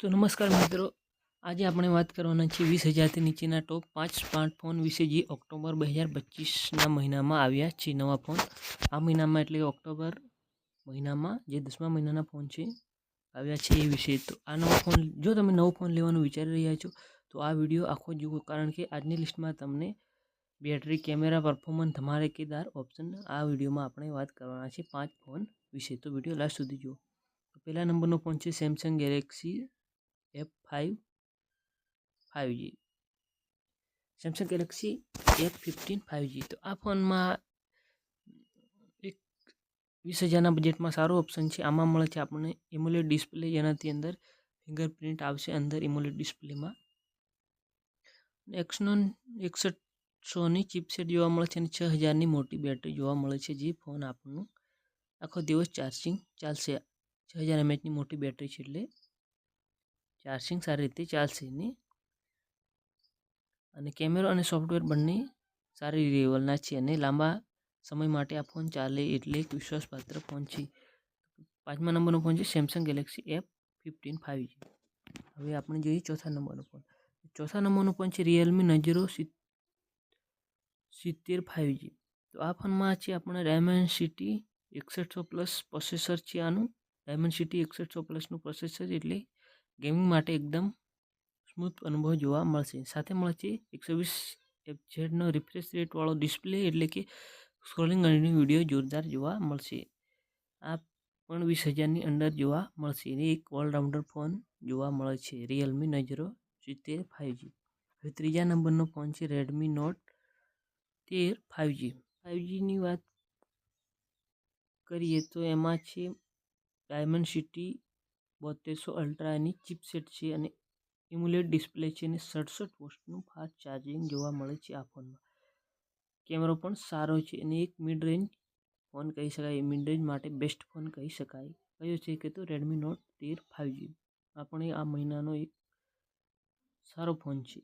તો નમસ્કાર મિત્રો. આજે આપણે વાત કરવાના છીએ વીસ હજારથી નીચેના ટોપ પાંચ સ્માર્ટફોન વિશે જે ઓક્ટોબર બે હજાર પચીસના મહિનામાં આવ્યા છે નવા ફોન આ મહિનામાં એટલે ઓક્ટોબર મહિનામાં, જે દસમા મહિનાના ફોન છે, આવ્યા છે એ વિશે. તો આ નવો ફોન જો તમે નવો ફોન લેવાનું વિચારી રહ્યા છો, તો આ વીડિયો આખો જુઓ. કારણ કે આજની લિસ્ટમાં તમને બેટરી કેમેરા પરફોર્મન્સ ધમાકેદાર ઓપ્શન આ વિડીયોમાં આપણે વાત કરવાના છે પાંચ ફોન વિશે. તો વીડિયો લાસ્ટ સુધી જુઓ. પહેલા નંબરનો ફોન છે Samsung Galaxy five five G Samsung Galaxy F fifteen five G તો આ ફોનમાં એક વીસ હજારના બજેટમાં સારો ઓપ્શન છે. આમાં મળે છે આપણને ઇમોલેડ ડિસ્પ્લે જેનાથી અંદર ફિંગરપ્રિન્ટ આવશે અંદર ઇમોલેડ ડિસ્પ્લેમાં એક્સનોન એકસઠસોની ચિપસેટ જોવા મળે છે અને છ હજારની મોટી બેટરી જોવા મળે છે જે ફોન આપણનું આખો દિવસ ચાર્જિંગ ચાલશે. છ હજાર એમએચની મોટી બેટરી છે એટલે ચાર્જિંગ સારી રીતે ચાલશે એની અને કેમેરો અને સોફ્ટવેર બંને સારી લેવલના છે અને લાંબા સમય માટે આ ફોન ચાલે એટલે એક વિશ્વાસપાત્ર ફોન છે. પાંચમા નંબરનો ફોન છે Samsung Galaxy F fifteen five G હવે આપણે જોઈએ ચોથા નંબરનો ફોન ચોથા નંબરનો ફોન છે રિયલમી નજરો સિત્તેર ફાઇવ જી તો આ ફોનમાં છે આપણે ડાયમંડ સિટી એકસઠસો પ્લસ પ્રોસેસર છે આનું. ડાયમંડ સિટી એકસઠસો પ્લસનું પ્રોસેસર એટલે ગેમિંગ માટે એકદમ સ્મૂથ અનુભવ જોવા મળશે. સાથે મળે છે એકસો વીસ એફઝેડનો રિફ્રેશ રેટવાળો ડિસ્પ્લે એટલે કે સ્ક્રોલિંગ અને વીડિયો જોરદાર જોવા મળશે. આ પણ વીસ હજારની અંદર જોવા મળશે અને એક ઓલરાઉન્ડર ફોન જોવા મળે છે. રિયલમી નજરો સિત્તેર ફાઇવજી હવે ત્રીજા નંબરનો ફોન છે રેડમી નોટ તેર ફાઇવજી ફાઇવજીની વાત કરીએ તો એમાં છે ડાયમંડ સિટી બોતેરસો અલ્ટ્રાની ચિપસેટ છે અને ઇમ્યુલેટ ડિસ્પ્લે છે અને સડસઠ વોટનું ફાસ્ટ ચાર્જિંગ જોવા મળે છે આ ફોનમાં કેમેરો પણ સારો છે અને એક મિડ રેન્જ ફોન કહી શકાય. મિડ રેન્જ માટે બેસ્ટ ફોન કહી શકાય. કયો છે કે તો રેડમી નોટ તેર ફાઇવજી આપણે આ મહિનાનો એક સારો ફોન છે.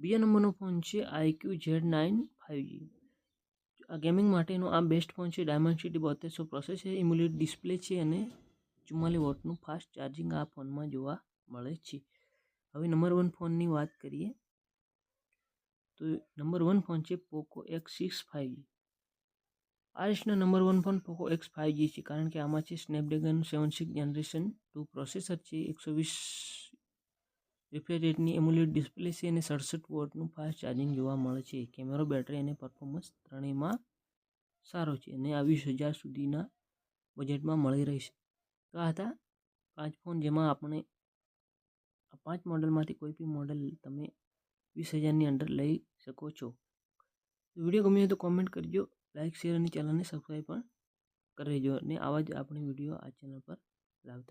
બીજા નંબરનો ફોન છે iQOO Z nine five G આ ગેમિંગ માટેનો આ બેસ્ટ ફોન છે. ડાયમંડ સિટી બોતેરસો પ્રોસેસર ઇમ્યુલેટ ડિસ્પ્લે છે અને ચુમ્માલીસ વોટનું ફાસ્ટ ચાર્જિંગ આ ફોનમાં જોવા મળે છે. હવે નંબર વન ફોનની વાત કરીએ તો નંબર વન ફોન છે Poco X six five G આ રીતના number one phone Poco X five G છે કારણ કે આમાં છે Snapdragon seven six generation two processor છે, એકસો વીસ રિફ્રેશ રેટની એમ્યુલેટ ડિસ્પ્લે છે અને સડસઠ વોટનું ફાસ્ટ ચાર્જિંગ જોવા મળે છે. કેમેરો, બેટરી અને પરફોર્મન્સ ત્રણેયમાં સારો છે અને આ વીસ હજાર સુધીના બજેટમાં મળી રહેશે. તો હતા પાંચ ફોન જેમાં આપણે પાંચ મોડલમાંથી કોઈ બી મોડલ તમે વીસ હજારની અંદર લઈ શકો છો. વીડિયો ગમ્યો તો કોમેન્ટ કરજો લાઇક શેર અને ચેનલને સબસ્ક્રાઈબ પણ કરી લેજો અને આવા જ આપણે વીડિયો આ ચેનલ પર લાવતા